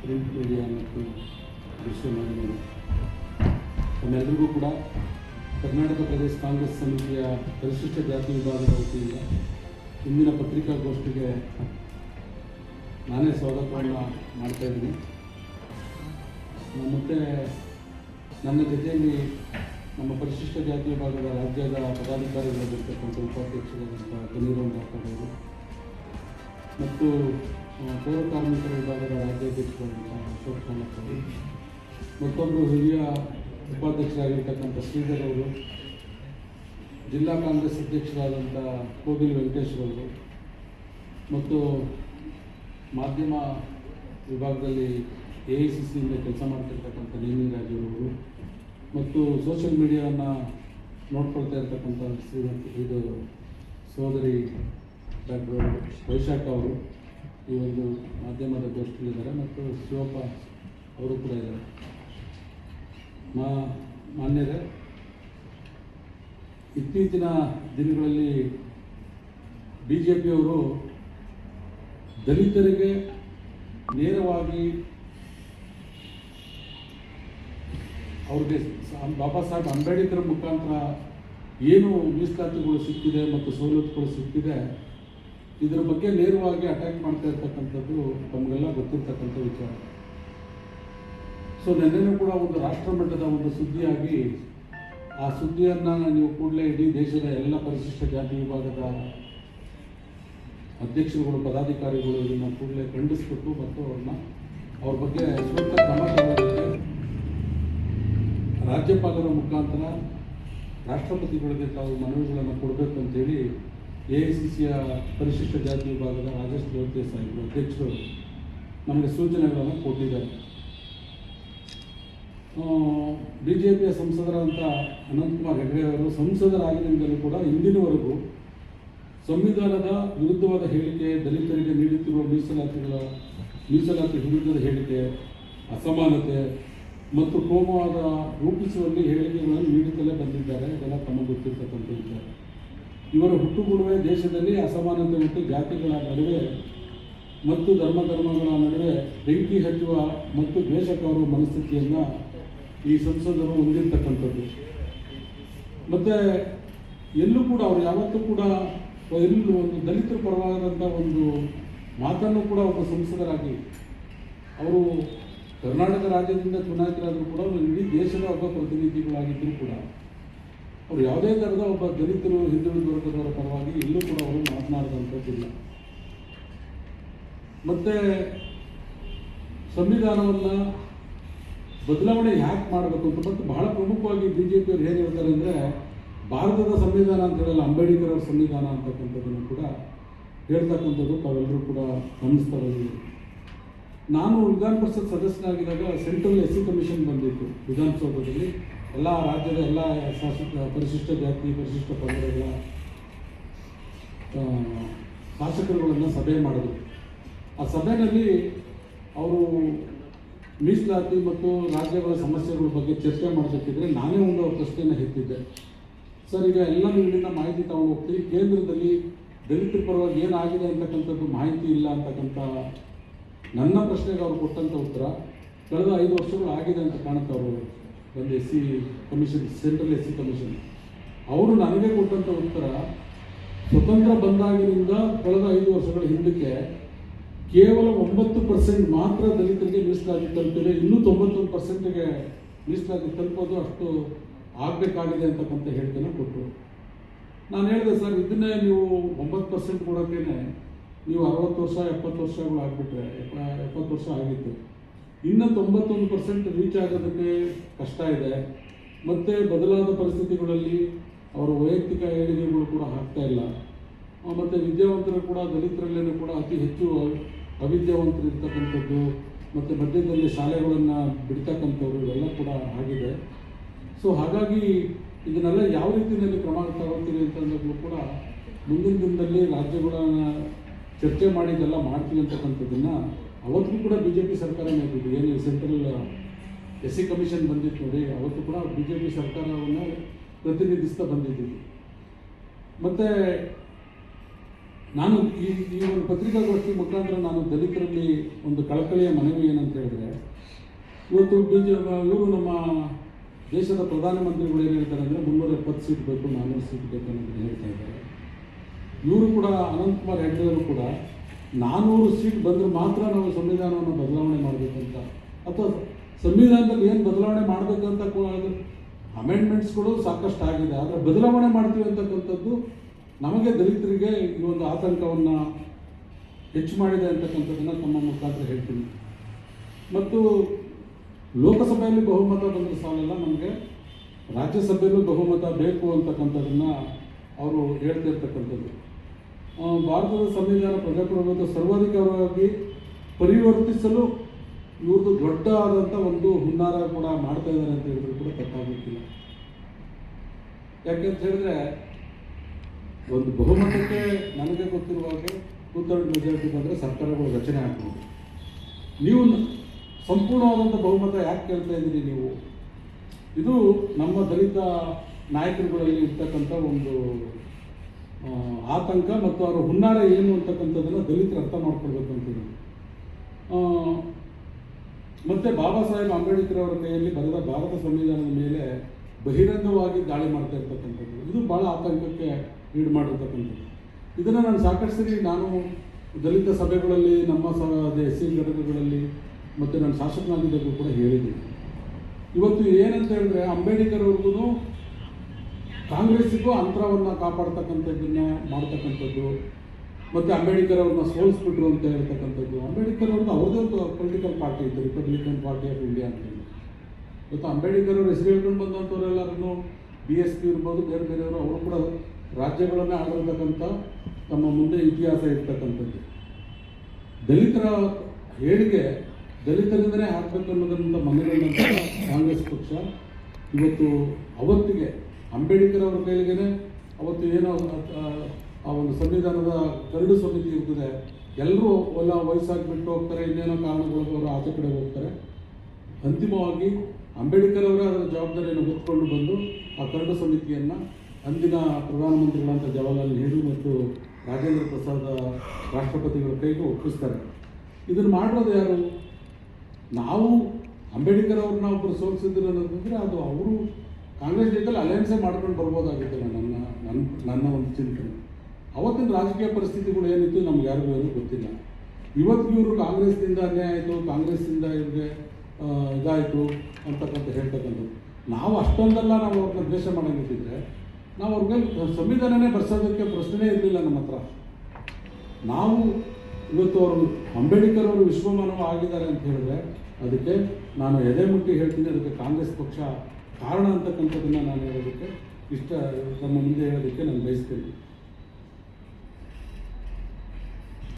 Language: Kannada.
ಪ್ರಿಂಟ್ ಮೀಡಿಯಾ ಮತ್ತು ದೃಶ್ಯ ಮಾಧ್ಯಮ ತಮ್ಮೆಲ್ಲರಿಗೂ ಕೂಡ ಕರ್ನಾಟಕ ಪ್ರದೇಶ ಕಾಂಗ್ರೆಸ್ ಸಮಿತಿಯ ಪರಿಶಿಷ್ಟ ಜಾತಿ ವಿಭಾಗದ ವತಿಯಿಂದ ಇಂದಿನ ಪತ್ರಿಕಾಗೋಷ್ಠಿಗೆ ನಾನೇ ಸ್ವಾಗತವನ್ನು ಮಾಡ್ತಾ ಇದ್ದೀನಿ. ಮತ್ತು ನನ್ನ ಜೊತೆಯಲ್ಲಿ ನಮ್ಮ ಪರಿಶಿಷ್ಟ ಜಾತಿ ವಿಭಾಗದ ರಾಜ್ಯದ ಪದಾಧಿಕಾರಿಗಳಾಗಿರ್ತಕ್ಕಂಥ ಉಪಾಧ್ಯಕ್ಷರಾದಂಥ ಕನೀರಾಮ್ ರಾಠೋಡ್ ಮತ್ತು ಪೌರ ಕಾರ್ಮಿಕರ ವಿಭಾಗದ ರಾಜ್ಯಾಧ್ಯಕ್ಷರಾದಂಥ ಅಶೋಕ್ ಕಾಮತ್ ಅವರು ಮತ್ತೊಬ್ಬರು ಹಿರಿಯ ಉಪಾಧ್ಯಕ್ಷರಾಗಿರ್ತಕ್ಕಂಥ ಶ್ರೀಧರ್ ಅವರು, ಜಿಲ್ಲಾ ಕಾಂಗ್ರೆಸ್ ಅಧ್ಯಕ್ಷರಾದಂಥ ಕೋಗಿಲ್ ವೆಂಕಟೇಶ್ವರವರು ಮತ್ತು ಮಾಧ್ಯಮ ವಿಭಾಗದಲ್ಲಿ ಎ ಐ ಸಿ ಸಿಯಿಂದ ಕೆಲಸ ಮಾಡ್ತಿರ್ತಕ್ಕಂಥ ನೇಮಿರಾಜ್ ಅವರು ಮತ್ತು ಸೋಷಿಯಲ್ ಮೀಡಿಯಾವನ್ನು ನೋಡ್ಕೊಳ್ತಾ ಇರ್ತಕ್ಕಂಥ ಶ್ರೀಮಂತ ಇದು ಸೋದರಿ ಡಾಕ್ಟರ್ ವೈಶಾಖ ಅವರು. ಈ ಒಂದು ಮಾಧ್ಯಮದ ಗೋಷ್ಠಿಯಲ್ಲಿದ್ದಾರೆ ಮತ್ತು ಶಿವಪ್ಪ ಅವರು ಕೂಡ ಇದ್ದಾರೆ. ಮಾ, ಮಾನ್ಯರೇ, ಇತ್ತೀಚಿನ ದಿನಗಳಲ್ಲಿ ಬಿ ಜೆ ಪಿಯವರು ದಲಿತರಿಗೆ ನೇರವಾಗಿ ಅವ್ರಿಗೆ ಬಾಬಾ ಸಾಹೇಬ್ ಅಂಬೇಡ್ಕರ್ ಮುಖಾಂತರ ಏನು ಮೀಸಲಾತಿಗಳು ಸಿಕ್ಕಿದೆ ಮತ್ತು ಸವಲತ್ತುಗಳು ಸಿಕ್ಕಿದೆ ಇದರ ಬಗ್ಗೆ ನೇರವಾಗಿ ಅಟ್ಯಾಕ್ ಮಾಡ್ತಾ ಇರ್ತಕ್ಕಂಥದ್ದು ತಮಗೆಲ್ಲ ಗೊತ್ತಿರ್ತಕ್ಕಂಥ ವಿಚಾರ. ಸೊ ನೆನ್ನೆನೂ ಕೂಡ ಒಂದು ರಾಷ್ಟ್ರ ಮಟ್ಟದ ಒಂದು ಸುದ್ದಿಯಾಗಿ ಆ ಸುದ್ದಿಯನ್ನು ನೀವು ಕೂಡಲೇ ಇಡೀ ದೇಶದ ಎಲ್ಲ ಪರಿಶಿಷ್ಟ ಜಾತಿ ವಿಭಾಗದ ಅಧ್ಯಕ್ಷರುಗಳು, ಪದಾಧಿಕಾರಿಗಳು ಇದನ್ನು ಕೂಡಲೇ ಖಂಡಿಸ್ಬಿಟ್ಟು ಮತ್ತು ಅವ್ರನ್ನ ಅವ್ರ ಬಗ್ಗೆ ಸೂಕ್ತ ಕ್ರಮ ರಾಜ್ಯಪಾಲರ ಮುಖಾಂತರ ರಾಷ್ಟ್ರಪತಿಗಳಿಗೆ ತಾವು ಮನವಿಗಳನ್ನು ಕೊಡಬೇಕು ಅಂತೇಳಿ ಎ ಐ ಸಿ ಸಿಯ ಪರಿಶಿಷ್ಟ ಜಾತಿ ವಿಭಾಗದ ರಾಜೇಶ್ ದೇವತೆ ಸಾಹೇಬರು ಅಧ್ಯಕ್ಷರು ನಮಗೆ ಸೂಚನೆಗಳನ್ನು ಕೊಟ್ಟಿದ್ದಾರೆ. ಬಿ ಜೆ ಪಿಯ ಸಂಸದರಾದಂಥ ಅನಂತಕುಮಾರ್ ಹೆಗಡೆ ಅವರು ಸಂಸದರಾಗಿನಿಂದಲೂ ಕೂಡ ಇಂದಿನವರೆಗೂ ಸಂವಿಧಾನದ ವಿರುದ್ಧವಾದ ಹೇಳಿಕೆ, ದಲಿತರಿಗೆ ನೀಡುತ್ತಿರುವ ಮೀಸಲಾತಿಗಳ, ಮೀಸಲಾತಿ ವಿರುದ್ಧದ ಹೇಳಿಕೆ, ಅಸಮಾನತೆ ಮತ್ತು ಕೋಮವಾದ ರೂಪಿಸುವಲ್ಲಿ ಹೇಳಿಕೆಗಳನ್ನು ನೀಡುತ್ತಲೇ ಬಂದಿದ್ದಾರೆ. ಇದೆಲ್ಲ ತಮ್ಮ ಗೊತ್ತಿರ್ತಕ್ಕಂಥ ವಿಚಾರ. ಇವರ ಹುಟ್ಟುಗುಳುವೆ ದೇಶದಲ್ಲಿ ಅಸಮಾನತೆ ಮತ್ತು ಜಾತಿಗಳ ನಡುವೆ ಮತ್ತು ಧರ್ಮ ಧರ್ಮಗಳ ನಡುವೆ ಬೆಂಕಿ ಹಚ್ಚುವ ಮತ್ತು ದ್ವೇಷಕಾರುವ ಮನಸ್ಥಿತಿಯನ್ನು ಈ ಸಂಸದರು ಹೊಂದಿರ್ತಕ್ಕಂಥದ್ದು. ಮತ್ತು ಎಲ್ಲೂ ಕೂಡ ಅವರು ಯಾವತ್ತೂ ಕೂಡ ಎಲ್ಲೂ ಒಂದು ದಲಿತರ ಪರವಾದಂಥ ಒಂದು ಮಾತನ್ನು ಕೂಡ ಒಬ್ಬ ಸಂಸದರಾಗಿ ಅವರು ಕರ್ನಾಟಕ ರಾಜ್ಯದಿಂದ ಚುನಾಯಿತರಾದರೂ ಕೂಡ ಅವರು ಇಡೀ ದೇಶದ ಒಬ್ಬ ಪ್ರತಿನಿಧಿಗಳಾಗಿದ್ದರೂ ಕೂಡ. ಅವರು ಯಾವುದೇ ಥರದ ಒಬ್ಬ ದಲಿತರು, ಹಿಂದುಳಿದ ವರ್ಗದವರ ಪರವಾಗಿ ಎಲ್ಲೂ ಕೂಡ ಅವರು ಮಾತನಾಡಿದಂಥದ್ದಿಲ್ಲ. ಮತ್ತು ಸಂವಿಧಾನವನ್ನು ಬದಲಾವಣೆ ಯಾಕೆ ಮಾಡಬೇಕು ಅಂತ ಮತ್ತು ಬಹಳ ಪ್ರಮುಖವಾಗಿ ಬಿ ಜೆ ಪಿಯವರು ಹೇಗೆ ಹೇಳ್ತಾರೆ ಅಂದರೆ, ಭಾರತದ ಸಂವಿಧಾನ ಅಂತ ಹೇಳಲ್ಲ, ಅಂಬೇಡ್ಕರ್ ಅವರ ಸಂವಿಧಾನ ಅಂತಕ್ಕಂಥದ್ದನ್ನು ಕೂಡ ಹೇಳ್ತಕ್ಕಂಥದ್ದು ತಾವೆಲ್ಲರೂ ಕೂಡ ಗಮನಿಸ್ತಾ ಇದ್ದೀವಿ ನಾನು ವಿಧಾನ ಪರಿಷತ್ ಸದಸ್ಯನಾಗಿದ್ದಾಗ ಸೆಂಟ್ರಲ್ ಎಸ್ ಸಿ ಕಮಿಷನ್ ಬಂದಿತ್ತು ವಿಧಾನಸೌಧದಲ್ಲಿ. ಎಲ್ಲ ರಾಜ್ಯದ ಎಲ್ಲ ಪರಿಶಿಷ್ಟ ಜಾತಿ, ಪರಿಶಿಷ್ಟ ಪಂಗಡಗಳ ಶಾಸಕರುಗಳನ್ನು ಸಭೆ ಮಾಡಿದರು ಆ ಸಭೆಯಲ್ಲಿ ಅವರು ಮೀಸಲಾತಿ ಮತ್ತು ರಾಜ್ಯಗಳ ಸಮಸ್ಯೆಗಳ ಬಗ್ಗೆ ಚರ್ಚೆ ಮಾಡಬೇಕಿದ್ರೆ ನಾನೇ ಒಂದು ಪ್ರಶ್ನೆಯನ್ನು ಎತ್ತಿದ್ದೆ. ಸರ್, ಈಗ ಎಲ್ಲ ಇಲ್ಲಿಂದ ಮಾಹಿತಿ ತಗೊಂಡು ಹೋಗ್ತೀವಿ ಕೇಂದ್ರದಲ್ಲಿ ದಲಿತರ ಪರವಾಗಿ ಏನಾಗಿದೆ ಅಂತಕ್ಕಂಥದ್ದು ಮಾಹಿತಿ ಇಲ್ಲ ಅಂತಕ್ಕಂಥ ನನ್ನ ಪ್ರಶ್ನೆಗೆ ಅವರು ಕೊಟ್ಟಂಥ ಉತ್ತರ, ಕಳೆದ ಐದು ವರ್ಷಗಳು ಆಗಿದೆ ಅಂತ ಕಾಣುತ್ತೆ ಅವರು ಒಂದು S C commission, central S C commission. ಅವರು ನನಗೆ ಕೊಟ್ಟಂಥ ಉತ್ತರ, ಸ್ವತಂತ್ರ ಬಂದಾಗಿನಿಂದ ಕಳೆದ ಐದು ವರ್ಷಗಳ ಹಿಂದಕ್ಕೆ ಕೇವಲ ಒಂಬತ್ತು ಪರ್ಸೆಂಟ್ ಮಾತ್ರ ದಲಿತರಿಗೆ ಮೀಸಲಾತಿ ತಲುಪಿದೆ ಇನ್ನೂ ತೊಂಬತ್ತೊಂದು ಪರ್ಸೆಂಟ್ಗೆ ಮೀಸಲಾತಿ ತಲುಪೋದು ಅಷ್ಟು ಆಗಬೇಕಾಗಿದೆ ಅಂತಕ್ಕಂಥ ಹೇಳಿಕೆನ ಕೊಟ್ಟರು. ನಾನು ಹೇಳಿದೆ, ಸರ್, ಇದನ್ನೇ ನೀವು ಒಂಬತ್ತು ಪರ್ಸೆಂಟ್ ಕೊಡೋಕ್ಕೇನೆ ನೀವು ಅರವತ್ತು ವರ್ಷ, ಎಪ್ಪತ್ತು ವರ್ಷಗಳು ಆಗಿಬಿಟ್ರೆ, ಎಪ್ಪ, ಎಪ್ಪತ್ತು ವರ್ಷ ಆಗಿತ್ತು. ಇನ್ನು ತೊಂಬತ್ತೊಂದು ಪರ್ಸೆಂಟ್ ರೀಚ್ ಆಗೋದಕ್ಕೆ ಕಷ್ಟ ಇದೆ. ಮತ್ತು ಬದಲಾದ ಪರಿಸ್ಥಿತಿಗಳಲ್ಲಿ ಅವರ ವೈಯಕ್ತಿಕ ಏಳಿಗೆಗಳು ಕೂಡ ಆಗ್ತಾ ಇಲ್ಲ. ಮತ್ತು ವಿದ್ಯಾವಂತರು ಕೂಡ, ದಲಿತರಲ್ಲೇನೂ ಕೂಡ ಅತಿ ಹೆಚ್ಚು ಅವಿದ್ಯಾವಂತರು ಇರ್ತಕ್ಕಂಥದ್ದು ಮತ್ತು ಮಧ್ಯದಲ್ಲಿ ಶಾಲೆಗಳನ್ನು ಬಿಡ್ತಕ್ಕಂಥವ್ರು ಇವೆಲ್ಲ ಕೂಡ ಆಗಿದೆ. ಸೊ ಹಾಗಾಗಿ ಇದನ್ನೆಲ್ಲ ಯಾವ ರೀತಿಯಲ್ಲಿ ಕ್ರಮ ತಗೊಳ್ತೀವಿ ಅಂತಂದಾಗಲೂ ಕೂಡ ಮುಂದಿನ ದಿನದಲ್ಲಿ ರಾಜ್ಯಗಳನ್ನ ಚರ್ಚೆ ಮಾಡಿ ಇದೆಲ್ಲ ಮಾಡ್ತೀವಿ ಅಂತಕ್ಕಂಥದ್ದನ್ನು ಅವತ್ತಿಗೂ ಕೂಡ ಬಿ ಜೆ ಪಿ ಸರ್ಕಾರ ಆಗಿದ್ದು ಏನು ಸೆಂಟ್ರಲ್ ಎಸ್ ಸಿ ಕಮಿಷನ್ ಬಂದಿತ್ತು ನೋಡಿ, ಅವತ್ತು ಕೂಡ ಬಿ ಜೆ ಪಿ ಸರ್ಕಾರವನ್ನು ಪ್ರತಿನಿಧಿಸ್ತಾ ಬಂದಿದ್ದೀವಿ. ಮತ್ತು ನಾನು ಈ ಈ ಒಂದು ಪತ್ರಿಕಾಗೋಷ್ಠಿ ಮುಖಾಂತರ ನಾನು ದಲಿತರಲ್ಲಿ ಒಂದು ಕಳಕಳಿಯ ಮನವಿ ಏನಂತ ಹೇಳಿದ್ರೆ, ಇವತ್ತು ಬಿ ಜೆ ಇವರು ನಮ್ಮ ದೇಶದ ಪ್ರಧಾನಮಂತ್ರಿಗಳು ಏನು ಹೇಳ್ತಾರೆ ಅಂದರೆ ಮುನ್ನೂರ ಎಪ್ಪತ್ತು ಸೀಟ್ ಬೇಕು ನಾನ್ನೂರು ಸೀಟ್ ಬೇಕು ಅನ್ನೋದನ್ನು ಹೇಳ್ತಾ ಇದ್ದಾರೆ. ಇವರು ಕೂಡ ಅನಂತಕುಮಾರ್ ಹೆಗಡೆ ಅವರು ಕೂಡ ನಾನ್ನೂರು ಸೀಟ್ ಬಂದರೆ ಮಾತ್ರ ನಾವು ಸಂವಿಧಾನವನ್ನು ಬದಲಾವಣೆ ಮಾಡಬೇಕಂತ. ಅಥವಾ ಸಂವಿಧಾನದಲ್ಲಿ ಏನು ಬದಲಾವಣೆ ಮಾಡಬೇಕಂತ ಅಮೆಂಡ್ಮೆಂಟ್ಸ್ಗಳು ಸಾಕಷ್ಟು ಆಗಿದೆ. ಆದರೆ ಬದಲಾವಣೆ ಮಾಡ್ತೀವಿ ಅಂತಕ್ಕಂಥದ್ದು ನಮಗೆ ದಲಿತರಿಗೆ ಈ ಒಂದು ಆತಂಕವನ್ನು ಹೆಚ್ಚು ಮಾಡಿದೆ ಅಂತಕ್ಕಂಥದ್ದನ್ನು ತಮ್ಮ ಮುಖಾಂತರ ಹೇಳ್ತೀನಿ. ಮತ್ತು ಲೋಕಸಭೆಯಲ್ಲಿ ಬಹುಮತ ಬಂದರೆ ಸಾಲಲ್ಲ ನಮಗೆ. ರಾಜ್ಯಸಭೆಯಲ್ಲೂ ಬಹುಮತ ಬೇಕು ಅಂತಕ್ಕಂಥದ್ದನ್ನು ಅವರು ಹೇಳ್ತಿರ್ತಕ್ಕಂಥದ್ದು ಭಾರತದ ಸಂವಿಧಾನ ಪ್ರಜಾಪ್ರಭುತ್ವ ಸರ್ವಾಧಿಕಾರವಾಗಿ ಪರಿವರ್ತಿಸಲು ಇವ್ರದ್ದು ದೊಡ್ಡದಾದಂಥ ಒಂದು ಹುನ್ನಾರ ಕೂಡ ಮಾಡ್ತಾ ಇದ್ದಾರೆ ಅಂತ ಹೇಳಿದ್ರು ಕೂಡ ತಪ್ಪಾಗಲಿಕ್ಕಿಲ್ಲ. ಯಾಕೆಂತ ಹೇಳಿದ್ರೆ ಒಂದು ಬಹುಮತಕ್ಕೆ ನನಗೆ ಗೊತ್ತಿರುವ ಹಾಗೆ ಟೂ ಥರ್ಡ್ ಮೆಜಾರಿಟಿ ಬಂದರೆ ಸರ್ಕಾರಗಳು ರಚನೆ ಆಗ್ಬೋದು. ನೀವು ಸಂಪೂರ್ಣವಾದಂಥ ಬಹುಮತ ಯಾಕೆ ಕೇಳ್ತಾ ಇದ್ದೀರಿ ನೀವು? ಇದು ನಮ್ಮ ದಲಿತ ನಾಯಕರುಗಳಲ್ಲಿ ಇರ್ತಕ್ಕಂಥ ಒಂದು ಆತಂಕ ಮತ್ತು ಅವರ ಹುನ್ನಾರ ಏನು ಅಂತಕ್ಕಂಥದ್ದನ್ನು ದಲಿತರು ಅರ್ಥ ಮಾಡ್ಕೊಳ್ಬೇಕು ಅಂತೀನಿ ಆ, ಮತ್ತೆ ಬಾಬಾ ಸಾಹೇಬ್ ಅಂಬೇಡ್ಕರ್ ಅವರ ಕೈಯಲ್ಲಿ ಬರೆದ ಭಾರತ ಸಂವಿಧಾನದ ಮೇಲೆ ಬಹಿರಂಗವಾಗಿ ದಾಳಿ ಮಾಡ್ತಾ ಇರ್ತಕ್ಕಂಥದ್ದು. ಇದು ಭಾಳ ಆತಂಕಕ್ಕೆ ಈಡು ಮಾಡಿರ್ತಕ್ಕಂಥದ್ದು. ಇದನ್ನು ನಾನು ಸಾಕಷ್ಟು ಸರಿ ನಾನು ದಲಿತ ಸಭೆಗಳಲ್ಲಿ ನಮ್ಮ ಸ ಎಸ್ ಸಿ ಘಟಕಗಳಲ್ಲಿ ಮತ್ತು ನಾನು ಶಾಸಕನಾಗಿದ್ದಾಗೂ ಕೂಡ ಹೇಳಿದ್ದೀನಿ. ಇವತ್ತು ಏನಂತ ಹೇಳಿದ್ರೆ ಅಂಬೇಡ್ಕರ್ ಅವ್ರಿಗೂ ಕಾಂಗ್ರೆಸ್ಸಿಗೂ ಅಂತರವನ್ನು ಕಾಪಾಡ್ತಕ್ಕಂಥದ್ದನ್ನೇ ಮಾಡ್ತಕ್ಕಂಥದ್ದು, ಮತ್ತು ಅಂಬೇಡ್ಕರ್ ಅವ್ರನ್ನ ಸೋಲಿಸ್ಬಿಟ್ರು ಅಂತ ಹೇಳ್ತಕ್ಕಂಥದ್ದು. ಅಂಬೇಡ್ಕರ್ ಅವ್ರದ್ದು ಅವ್ರದ್ದೇ ಒಂದು ಪೊಲಿಟಿಕಲ್ ಪಾರ್ಟಿ ಇತ್ತು ರಿಪಬ್ಲಿಕನ್ ಪಾರ್ಟಿ ಆಫ್ ಇಂಡಿಯಾ ಅಂತ ಹೇಳಿ. ಇವತ್ತು ಅಂಬೇಡ್ಕರ್ ಅವರು ಹೆಸರು ಹೇಳ್ಕೊಂಡು ಬಂದಂಥವ್ರೆಲ್ಲರೂ ಬಿ ಎಸ್ ಪಿ ಇರ್ಬೋದು, ಬೇರೆ ಬೇರೆಯವರು, ಅವರು ಕೂಡ ರಾಜ್ಯಗಳನ್ನೇ ಆಳಿರ್ತಕ್ಕಂಥ ತಮ್ಮ ಮುಂದೆ ಇತಿಹಾಸ ಇರ್ತಕ್ಕಂಥದ್ದು. ದಲಿತರ ಹೇಳಿಕೆ, ದಲಿತರಿಂದನೇ ಹಾಕ್ಬೇಕು ಅನ್ನೋದನ್ನ ಮನಗಂಡಂಥ ಕಾಂಗ್ರೆಸ್ ಪಕ್ಷ ಇವತ್ತು ಅವತ್ತಿಗೆ ಅಂಬೇಡ್ಕರ್ ಅವರ ಕೈಲಿಗೆ ಅವತ್ತು ಏನೋ ಆ, ಒಂದು ಸಂವಿಧಾನದ ಕರಡು ಸಮಿತಿ ಇರ್ತದೆ. ಎಲ್ಲರೂ ಎಲ್ಲ ವಯಸ್ಸಾಗಿ ಬಿಟ್ಟು ಹೋಗ್ತಾರೆ ಇನ್ನೇನೋ ಕಾರಣಗಳಿಗೆ ಅವರು ಆಚೆ ಕಡೆ ಹೋಗ್ತಾರೆ. ಅಂತಿಮವಾಗಿ ಅಂಬೇಡ್ಕರ್ ಅವರೇ ಅದರ ಜವಾಬ್ದಾರಿಯನ್ನು ಹೊತ್ಕೊಂಡು ಬಂದು ಆ ಕರಡು ಸಮಿತಿಯನ್ನು ಅಂದಿನ ಪ್ರಧಾನಮಂತ್ರಿಗಳಂತ ಜವಾಹರ್ಲಾಲ್ ನೆಹರು ಮತ್ತು ರಾಜೇಂದ್ರ ಪ್ರಸಾದ ರಾಷ್ಟ್ರಪತಿಗಳ ಕೈಗೂ ಒಪ್ಪಿಸ್ತಾರೆ. ಇದನ್ನು ಮಾಡೋದು ಯಾರು? ನಾವು ಅಂಬೇಡ್ಕರ್ ಅವ್ರನ್ನ ಒಬ್ಬರು ಸೋಲಿಸಿದ್ರು ಅನ್ನೋದಂದ್ರೆ ಅದು ಅವರು ಕಾಂಗ್ರೆಸ್ ಜೊತೆಲಿ ಅಲಯನ್ಸೇ ಮಾಡ್ಕೊಂಡು ಬರ್ಬೋದಾಗಿತ್ತಲ್ಲ ನನ್ನ ನನ್ನ ನನ್ನ ಒಂದು ಚಿಂತನೆ ಅವತ್ತಿನ ರಾಜಕೀಯ ಪರಿಸ್ಥಿತಿಗಳು ಏನಿತ್ತು ನಮ್ಗೆ ಯಾರಿಗೂ ಏನೂ ಗೊತ್ತಿಲ್ಲ. ಇವತ್ತು ಇವರು ಕಾಂಗ್ರೆಸ್ನಿಂದ ಅನ್ಯಾಯ ಆಯಿತು ಕಾಂಗ್ರೆಸ್ಸಿಂದ ಇವ್ರಿಗೆ ಇದಾಯಿತು ಅಂತಕ್ಕಂಥ ಹೇಳ್ತಕ್ಕಂಥದ್ದು ನಾವು ಅಷ್ಟೊಂದೆಲ್ಲ ನಾವು ಅವ್ರನ್ನ ದ್ವೇಷ ಮಾಡೋಂಗಿದ್ದರೆ ನಾವು ಅವ್ರಿಗೆ ಸಂವಿಧಾನನೇ ಬರ್ಸೋದಕ್ಕೆ ಪ್ರಶ್ನೆ ಇರಲಿಲ್ಲ ನಮ್ಮ ಹತ್ರ. ನಾವು ಇವತ್ತು ಅವರು ಅಂಬೇಡ್ಕರ್ ಅವರು ವಿಶ್ವಮಾನವ ಆಗಿದ್ದಾರೆ ಅಂತ ಹೇಳಿದ್ರೆ ಅದಕ್ಕೆ ನಾನು ಎದೆ ಮುಟ್ಟಿ ಹೇಳ್ತೀನಿ, ಅದಕ್ಕೆ ಕಾಂಗ್ರೆಸ್ ಪಕ್ಷ ಕಾರಣ ಅಂತಕ್ಕಂಥದ್ದನ್ನು ನಾನು ಹೇಳೋದಕ್ಕೆ ಇಷ್ಟ ತಮ್ಮ ಮುಂದೆ ಹೇಳೋದಕ್ಕೆ ನಾನು ಬಯಸ್ತೀನಿ.